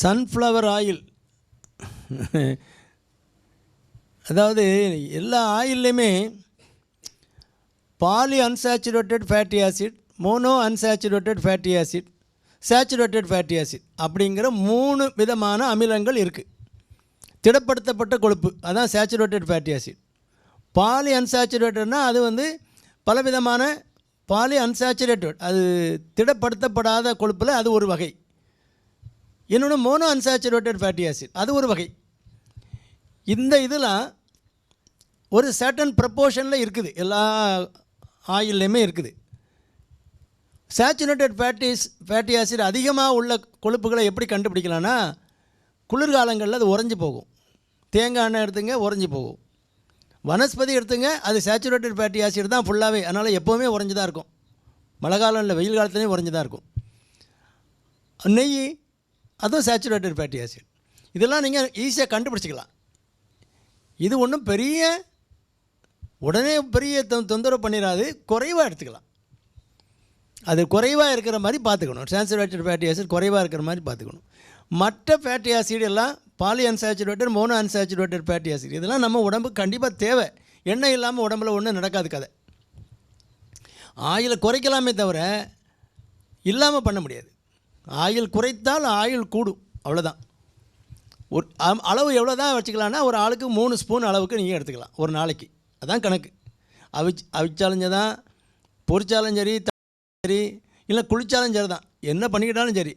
Sunflower oil அதாவது எல்லா ஆயில்லையுமே poly unsaturated fatty acid mono unsaturated fatty acid saturated fatty acid அப்படிங்கிற மூணு விதமான அமிலங்கள் இருக்குது திடப்படுத்தப்பட்ட கொழுப்பு அதான் சேச்சுரேட்டட் ஃபேட்டி ஆசிட் பாலி அன்சேச்சுரேட்டட்னால் அது வந்து பலவிதமான பாலி அன்சாச்சுரேட்டட் அது திடப்படுத்தப்படாத கொழுப்பில் அது ஒரு வகை. இன்னொன்று மோனோ அன்சாச்சுரேட்டட் ஃபேட்டி ஆசிட் அது ஒரு வகை. இந்த இதெல்லாம் ஒரு சர்டன் ப்ரப்போர்ஷனில் இருக்குது. எல்லா ஆயில்லையுமே இருக்குது. சேச்சுரேட்டட் ஃபேட்டிஸ் ஃபேட்டி ஆசிட் அதிகமாக உள்ள கொழுப்புகளை எப்படி கண்டுபிடிக்கலாம்னா குளிர்காலங்களில் அது உறைஞ்சி போகும். தேங்காய் எண்ணெய் எடுத்துங்க உறைஞ்சி போகும். வனஸ்பதி எடுத்துங்க அது சேச்சுரேட்டட் ஃபேட்டி ஆசிட் தான் ஃபுல்லாகவே அதனால் எப்போவுமே உறைஞ்சி தான் இருக்கும். மழை காலம் இல்லை வெயில் காலத்துலேயும் உறைஞ்சி தான் இருக்கும். நெய் அதுவும் சேச்சுரேட்டட் ஃபேட்டி ஆசிட் இதெல்லாம் நீங்கள் ஈஸியாக கண்டுபிடிச்சிக்கலாம். இது ஒன்றும் பெரிய உடனே பெரிய தொ- தொந்தரவு பண்ணிடாது குறைவாக எடுத்துக்கலாம். அது குறைவாக இருக்கிற மாதிரி பார்த்துக்கணும் சான்சுரேட்டட் ஃபேட்டி ஆசிட் குறைவாக இருக்கிற மாதிரி பார்த்துக்கணும் மற்ற ஃபேட்டி ஆசிட் எல்லாம் poly unsaturated mono unsaturated fatty acid இதெல்லாம் நம்ம உடம்புக்கு கண்டிப்பாக தேவை. எண்ணெய் இல்லாமல் உடம்புல ஒன்றும் நடக்காது கதை. ஆயிலை குறைக்கலாமே தவிர இல்லாமல் பண்ண முடியாது. ஆயில் குறைத்தால் ஆயில் கூடும். அவ்வளோதான் ஒரு அளவு எவ்வளோ தான் வச்சுக்கலாம்னா ஒரு ஆளுக்கு மூணு ஸ்பூன் அளவுக்கு நீங்கள் எடுத்துக்கலாம். ஒரு நாளைக்கு. அதான் கணக்கு. அவிச் அவிச்சாலும் சரி தான் பொரிச்சாலும் சரி சரி இல்லை குளிச்சாலும் சரி தான். என்ன பண்ணிக்கிட்டாலும் சரி.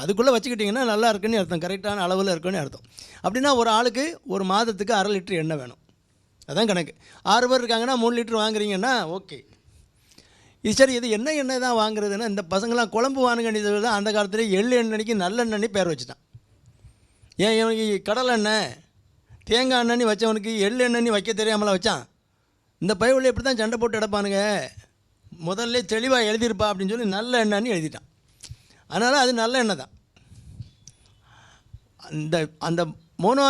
அதுக்குள்ளே வச்சுக்கிட்டிங்கன்னா நல்லா இருக்குன்னு அர்த்தம். கரெக்டான அளவில் இருக்குன்னு அர்த்தம். அப்படின்னா ஒரு ஆளுக்கு ஒரு மாதத்துக்கு அரை லிட்டர் எண்ணெய் வேணும். அதான் கணக்கு. ஆறு பேர் இருக்காங்கன்னா மூணு லிட்டர் வாங்குறீங்கன்னா ஓகே. இது சரி இது என்ன எண்ணெய் தான் வாங்குறதுன்னா இந்த பசங்களாம் குழம்பு வாங்குறது அந்த காலத்தில் எள்ளு எண்ணெய்க்கு நல்லெண்ணெய் பேர் வச்சுட்டான். ஏன் இவனுக்கு கடலை எண்ணெய் தேங்காய் எண்ணெய் வச்சவனுக்கு எள்ளு எண்ணெய் வைக்க தெரியாமலாம் வச்சான். இந்த பயவுள்ள இப்படி தான் சண்டை போட்டு எடுப்பானுங்க முதல்ல தெளிவாக எழுதியிருப்பா அப்படின்னு சொல்லி நல்ல எண்ணெய்னு எழுதிட்டான். அதனால் அது நல்ல எண்ணெய் தான். அந்த அந்த மோனோ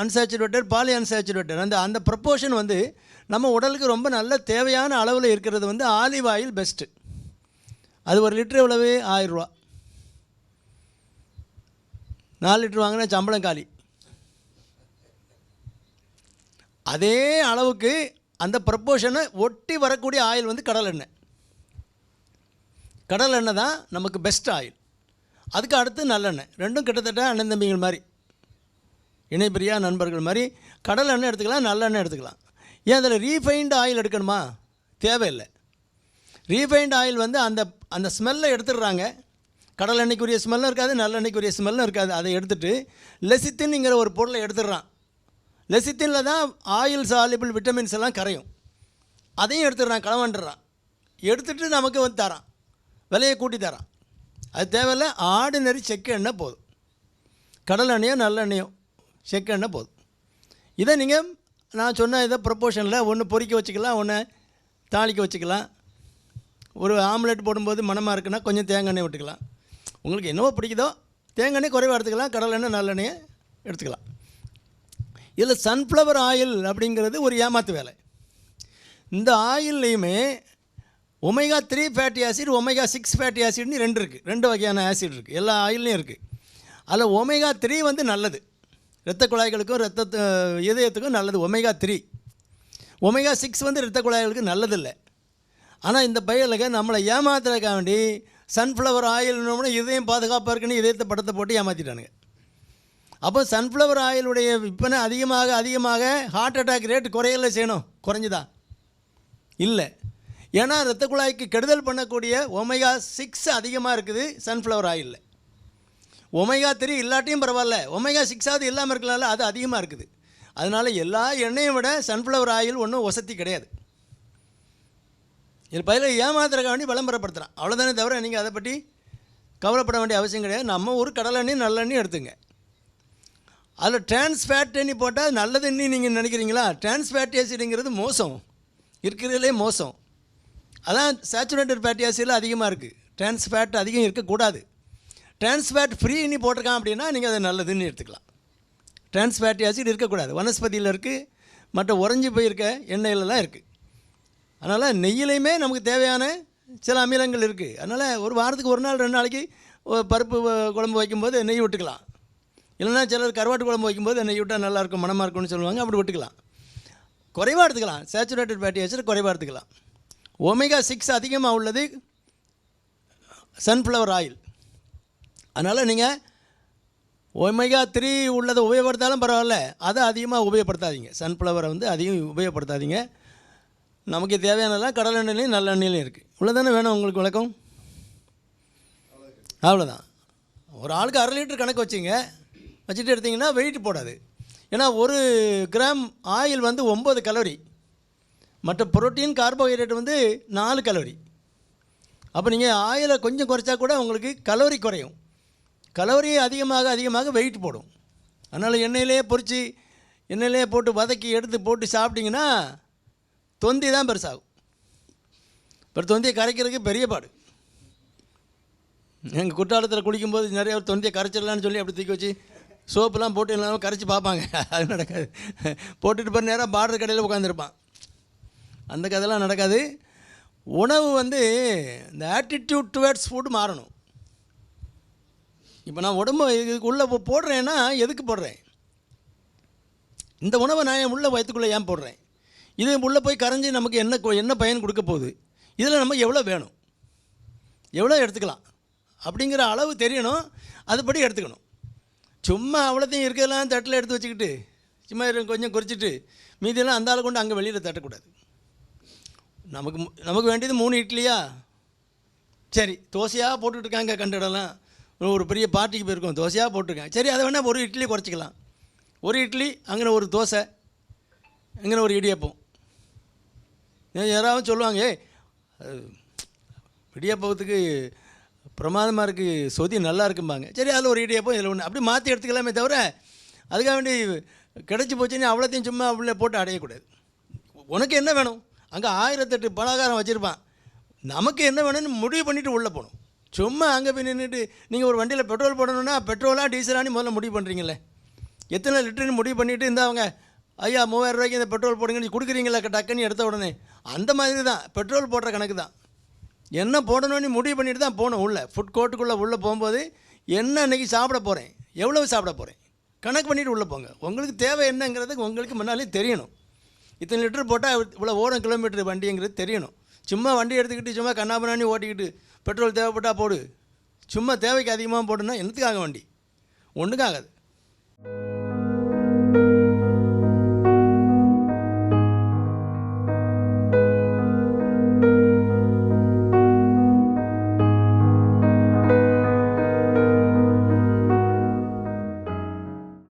அன்சேச்சுரேட்டட் பாலி அன்சேச்சுரேட்டட் அந்த அந்த ப்ரப்போர்ஷன் வந்து நம்ம உடலுக்கு ரொம்ப நல்ல தேவையான அளவில் இருக்கிறது வந்து ஆலிவ் ஆயில் பெஸ்ட்டு அது ஒரு லிட்டர் எவ்வளவு? ஆயிரரூவா நாலு லிட்டர் வாங்கினா சம்பளம் காலி. அதே அளவுக்கு அந்த ப்ரப்போர்ஷனை ஒட்டி வரக்கூடிய ஆயில் வந்து கடல் எண்ணெய். கடல் எண்ணெய் தான் நமக்கு பெஸ்ட் ஆயில் அதுக்கு அடுத்து நல்லெண்ணெய். ரெண்டும் கிட்டத்தட்ட அண்ணன் தம்பிங்கள் மாதிரி. இணைப்பிரியா நண்பர்கள் மாதிரி கடல் எண்ணெய் எடுத்துக்கலாம் நல்லெண்ணெய் எடுத்துக்கலாம். ஏன் அதில் ரீஃபைண்ட் ஆயில் எடுக்கணுமா? தேவையில்லை. ரீஃபைண்ட் ஆயில் வந்து அந்த அந்த ஸ்மெல்லை எடுத்துடுறாங்க. கடல் எண்ணெய்க்குரிய ஸ்மெல்லும் இருக்காது நல்லெண்ணெய்க்குரிய ஸ்மெல்லும் இருக்காது. அதை எடுத்துட்டு லெசித்தின்ங்கிற ஒரு பொருளை எடுத்துடுறான். லெசித்தினில் தான் ஆயில் சாலிபிள் விட்டமின்ஸ் எல்லாம் கரையும். அதையும் எடுத்துடுறான் களவாண்டுறான். எடுத்துட்டு நமக்கு வந்து தரான். விலையை கூட்டி தரான். அது தேவையில்ல ஆர்டினரி செக்கு எண்ணெய் போதும். கடல் எண்ணெயோ நல்லெண்ணெயோ செக் எண்ணெய் போதும். இதை நீங்கள் நான் சொன்ன இதை ப்ரொப்போஷனில் ஒன்று பொறிக்க வச்சுக்கலாம் ஒன்று தாளிக்க வச்சுக்கலாம். ஒரு ஆம்லெட் போடும்போது மனமாக இருக்குன்னா கொஞ்சம் தேங்காய் எண்ணெய் விட்டுக்கலாம். உங்களுக்கு என்னவோ பிடிக்குதோ தேங்காய் எண்ணெய் குறைவாக எடுத்துக்கலாம் கடல் எண்ணெய் நல்லெண்ணெயை எடுத்துக்கலாம். இதில் சன்ஃப்ளவர் ஆயில் அப்படிங்கிறது ஒரு ஏமாத்து வேலை. இந்த ஆயில்லையுமே omega three fatty acid omega six fatty ஆசிட்னு ரெண்டு இருக்குது ரெண்டு வகையான ஆசிட் இருக்குது எல்லா ஆயில்லையும் இருக்குது அதில் ஒமேகா த்ரீ வந்து நல்லது. இரத்த குழாய்களுக்கும் ரத்த இதயத்துக்கும் நல்லது. Omega three. ஒமேகா சிக்ஸ் வந்து இரத்த குழாய்களுக்கு நல்லதில்லை. ஆனால் இந்த பயலுக்கு நம்மளை ஏமாத்துறதுக்காக வேண்டி சன்ஃப்ளவர் ஆயில்னோம்னா இதயம் பாதுகாப்பாக இருக்குன்னு இதயத்தை படத்தை போட்டு ஏமாற்றிட்டானுங்க அப்போ சன்ஃப்ளவர் ஆயிலுடைய விற்பனை அதிகமாக அதிகமாக ஹார்ட் அட்டாக் ரேட் குறையல செய்யணும். குறைஞ்சுதா? இல்லை. ஏன்னா இரத்த குழாய்க்கு கெடுதல் பண்ணக்கூடிய ஒமேகா சிக்ஸ் அதிகமாக இருக்குது சன்ஃப்ளவர் ஆயிலில் ஒமேகா த்ரீ இல்லாட்டியும் பரவாயில்ல. ஒமேகா சிக்ஸாவது இல்லாமல் இருக்கலாம்ல அது அதிகமாக இருக்குது. அதனால் எல்லா எண்ணெயும் விட சன்ஃப்ளவர் ஆயில் ஒன்றும் வசதி கிடையாது. இது பதில ஏமாத்துறக்க வேண்டி விளம்பரப்படுத்துகிறான் அவ்வளோதானே தவிர நீங்கள் அதை பற்றி கவலைப்பட வேண்டிய அவசியம் கிடையாது. நம்ம ஒரு கடலெண்ணெய் நல்லெண்ணெய் எடுத்துங்க. அதில் டிரான்ஸ்ஃபேட் எண்ணி போட்டால் நல்லது எண்ணி நீங்கள் நினைக்கிறீங்களா? டிரான்ஸ்ஃபேட்டி ஆசிடுங்கிறது மோசம். இருக்கிறதுலே மோசம். அதான் சேச்சுரேட்டட் ஃபேட்டி ஆசிடில் அதிகமாக இருக்குது டிரான்ஸ்ஃபேட் அதிகம் இருக்கக்கூடாது. டிரான்ஸ்ஃபேட் ஃப்ரீன்னு போட்டிருக்கான் அப்படின்னா நீங்கள் அதை நல்லதுன்னு எடுத்துக்கலாம். டிரான்ஸ்ஃபேட்டி ஆசிட் இருக்கக்கூடாது. வனஸ்பதியில் இருக்குது மற்ற உறைஞ்சி போயிருக்க எண்ணெயிலலாம் இருக்குது அதனால் நெய்யிலையுமே நமக்கு தேவையான சில அமிலங்கள் இருக்குது அதனால் ஒரு வாரத்துக்கு ஒரு நாள் ரெண்டு நாளைக்கு பருப்பு குழம்பு வைக்கும்போது நெய் விட்டுக்கலாம். இல்லைன்னா சிலர் கருவாட்டு குழம்பு வைக்கும்போது நெய் விட்டால் நல்லாயிருக்கும் மனமாக இருக்கும்னு சொல்லுவாங்க. அப்படி விட்டுக்கலாம். குறைவாக எடுத்துக்கலாம். சேச்சுரேட்டட் ஃபேட்டி ஆசிட் குறைவாக எடுத்துக்கலாம். ஒமேகா சிக்ஸ் அதிகமாக உள்ளது சன்ஃப்ளவர் ஆயில் அதனால் நீங்கள் ஒமேகா த்ரீ உள்ளதை உபயோகப்படுத்தாலும் பரவாயில்ல. அதை அதிகமாக உபயோகப்படுத்தாதீங்க. சன்ஃப்ளவரை வந்து அதிகம் உபயோகப்படுத்தாதீங்க. நமக்கு தேவையானதெல்லாம் கடல் எண்ணெயிலையும் நல்ல எண்ணெயிலையும் இருக்குது இவ்வளோதானே வேணும் உங்களுக்கு விளக்கம்? அவ்வளோதான் ஒரு ஆளுக்கு அரை லிட்டர் கணக்கு வச்சிங்க. வச்சுட்டு எடுத்திங்கன்னா வெயிட் போடாது. ஏன்னா ஒரு கிராம் ஆயில் வந்து ஒம்பது கலோரி மற்ற புரோட்டீன் கார்போஹைட்ரேட் வந்து நாலு கலோரி அப்போ நீங்கள் ஆயிலை கொஞ்சம் குறைச்சா கூட உங்களுக்கு கலோரி குறையும். கலோரி அதிகமாக அதிகமாக வெயிட் போடும். அதனால் எண்ணெயிலே பொரித்து எண்ணெயிலே போட்டு வதக்கி எடுத்து போட்டு சாப்பிட்டிங்கன்னா தொந்தி தான் பெருசாகும். இப்போ தொந்தியை கரைக்கிறதுக்கு பெரிய பாடு. எங்கள் குற்றாலத்தில் குளிக்கும்போது நிறைய ஒரு தொந்தியை கரைச்சிடலான்னு சொல்லி அப்படி தூக்கி வச்சு சோப்புலாம் போட்டு இல்லாமல் கரைச்சி பார்ப்பாங்க. அது நடக்காது. போட்டுட்டு போகிற நேரம் பார்டர் கடையில் உட்காந்துருப்பான் அந்த கதைலாம் நடக்காது. உணவு வந்து இந்த ஆட்டிடியூட் டுவேர்ட்ஸ் ஃபுட் மாறணும். இப்போ நான் உடம்பு இதுக்குள்ளே போடுறேன்னா எதுக்கு போடுறேன்? இந்த உணவை நான் என் உள்ள வயிற்றுக்குள்ளே ஏன் போடுறேன்? இது உள்ளே போய் கரைஞ்சி நமக்கு என்ன கொ- என்ன பயன் கொடுக்க போகுது? இதில் நம்ம எவ்வளோ வேணும்? எவ்வளோ எடுத்துக்கலாம்? அப்படிங்கிற அளவு தெரியணும். அதுபடி எடுத்துக்கணும். சும்மா அவ்வளோத்தையும் இருக்கிறதெல்லாம் தட்டில் எடுத்து வச்சுக்கிட்டு சும்மா கொஞ்சம் குறிச்சிட்டு மீதியெல்லாம் அந்த ஆளை கொண்டு அங்கே வெளியில் தட்டக்கூடாது. நமக்கு மு- நமக்கு வேண்டியது மூணு இட்லியா? சரி தோசையாக போட்டுட்ருக்காங்க கண்டிடலாம் ஒரு பெரிய பார்ட்டிக்கு போயிருக்கோம் தோசையாக போட்டிருக்கேன். சரி அதை வேணால் ஒரு இட்லி குறைச்சிக்கலாம். ஒரு இட்லி அங்கே ஒரு தோசை அங்கே ஒரு இடியப்பம். யாராவது சொல்லுவாங்க ஏய் இடியப்பத்துக்கு பிரமாதமாக இருக்குது சொதி நல்லா இருக்கும்பாங்க. சரி அதில் ஒரு இடியப்பம் இதில் ஒன்று அப்படி மாற்றி எடுத்துக்கலாமே தவிர அதுக்காக வேண்டி கிடச்சி போச்சுன்னு அவ்வளோத்தையும் சும்மா உள்ளே போட்டு அடையக்கூடாது. உனக்கு என்ன வேணும்? அங்கே ஆயிரத்தெட்டு பலகாரம் வச்சுருப்பான். நமக்கு என்ன வேணும்னு முடிவு பண்ணிவிட்டு உள்ளே போகணும். சும்மா அங்கே போய் நின்றுட்டு நீங்கள் ஒரு வண்டியில் பெட்ரோல் போடணுன்னா பெட்ரோலாக டீசலானு முதல்ல முடிவு பண்ணுறீங்களே எத்தனை லிட்டர்னு முடிவு பண்ணிவிட்டு இந்தாங்க ஐயா மூவாயிரம் ரூபாய்க்கு இந்த பெட்ரோல் போடுங்கன்னு கொடுக்குறீங்களா டக்குன்னு எடுத்த உடனே. அந்த மாதிரி தான் பெட்ரோல் போடுற கணக்கு தான் என்ன போடணும்னு முடிவு பண்ணிட்டு தான் போகணும் உள்ளே. ஃபுட் கோர்ட்டுக்குள்ளே உள்ளே போகும்போது என்ன அன்றைக்கி சாப்பிட போகிறேன் எவ்வளவு சாப்பிட போகிறேன் கணக்கு பண்ணிவிட்டு உள்ளே போங்க. உங்களுக்கு தேவை என்னங்கிறது உங்களுக்கு முன்னாலே தெரியணும். இத்தனை லிட்டர் போட்டால் இவ்வளோ ஓரம் கிலோமீட்டர் வண்டிங்கிறது தெரியணும். சும்மா வண்டி எடுத்துக்கிட்டு சும்மா கண்ணாபண்ணி ஓட்டிக்கிட்டு பெட்ரோல் தேவைப்பட்டால் போடு. சும்மா தேவைக்கு அதிகமாக போடுனா என்னத்துக்காக வண்டி? ஒன்றுக்காகாது